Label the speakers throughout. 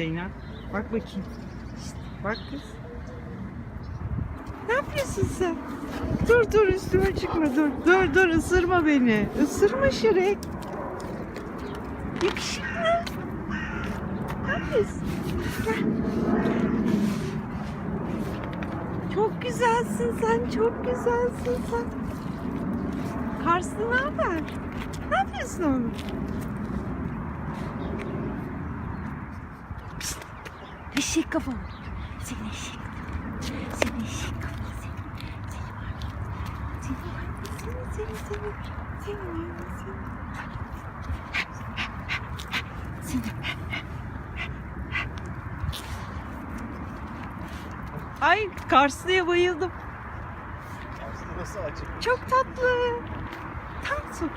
Speaker 1: Zeynep. Bak bakayım. Şişt, bak kız. Ne yapıyorsun sen? Dur dur üstüme çıkma dur. Dur dur ısırma beni. Isırma Şirek. Yakışıklı. Ne yapıyorsun? Çok güzelsin sen. Çok güzelsin sen. Karslı ne haber? Ne yapıyorsun oğlum? Eşek kafalı. Seni eşek kafalı. Seni eşek kafalı. Seni. Seni var mı? Seni var mı? Seni seni seni. Seni var mı? Seni. Seni. Ay Karslı'ya bayıldım.
Speaker 2: Aslında nasıl acı?
Speaker 1: Çok tatlı. Tansu.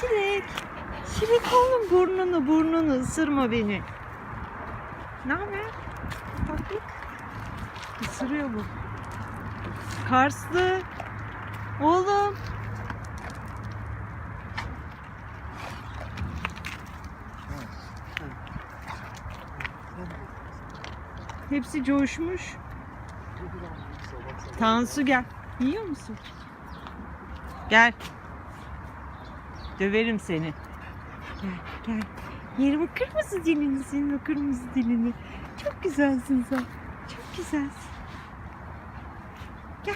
Speaker 1: Şirek. Oğlum burnunu burnunu ısırma beni. Ne haber? Tatlık. Isırıyor bu. Karslı. Oğlum. Hepsi coşmuş. Tansu gel. Yiyor musun? Gel. Döverim seni. Gel gel. Yerim o kırmızı dilini senin o kırmızı dilini. Çok güzelsin sen. Çok güzelsin. Gel.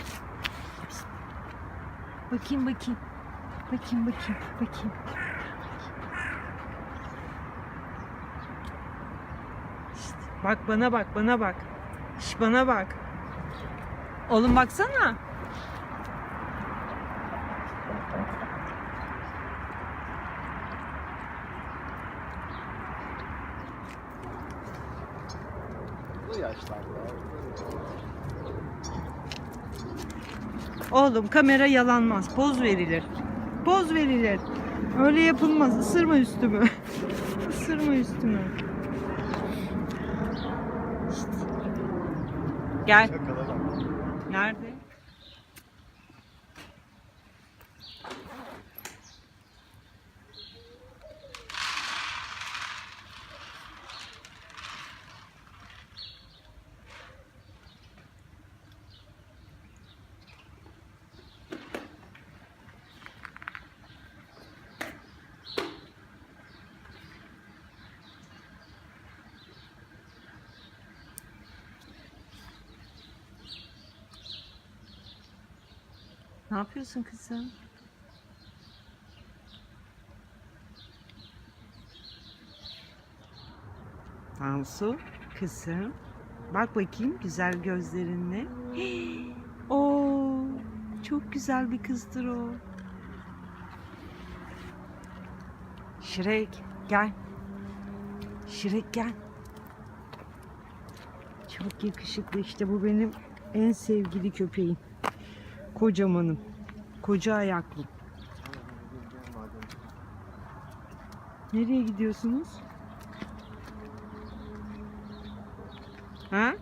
Speaker 1: Bakayım bakayım. Bakayım bakayım bakayım. Şşt, bak bana bak bana bak. Şş, bana bak. Oğlum baksana. Oğlum kamera yalanmaz. Poz verilir. Poz verilir. Öyle yapılmaz. Isırma üstümü. Isırma üstümü. Gel. Nerede? Ne yapıyorsun kızım? Tansu, kızım. Bak bakayım güzel gözlerinle. Oo, çok güzel bir kızdır o. Şirek, gel. Şirek gel. Çok yakışıklı işte bu benim en sevgili köpeğim. Kocamanım. Koca ayaklı. Nereye gidiyorsunuz? Ha?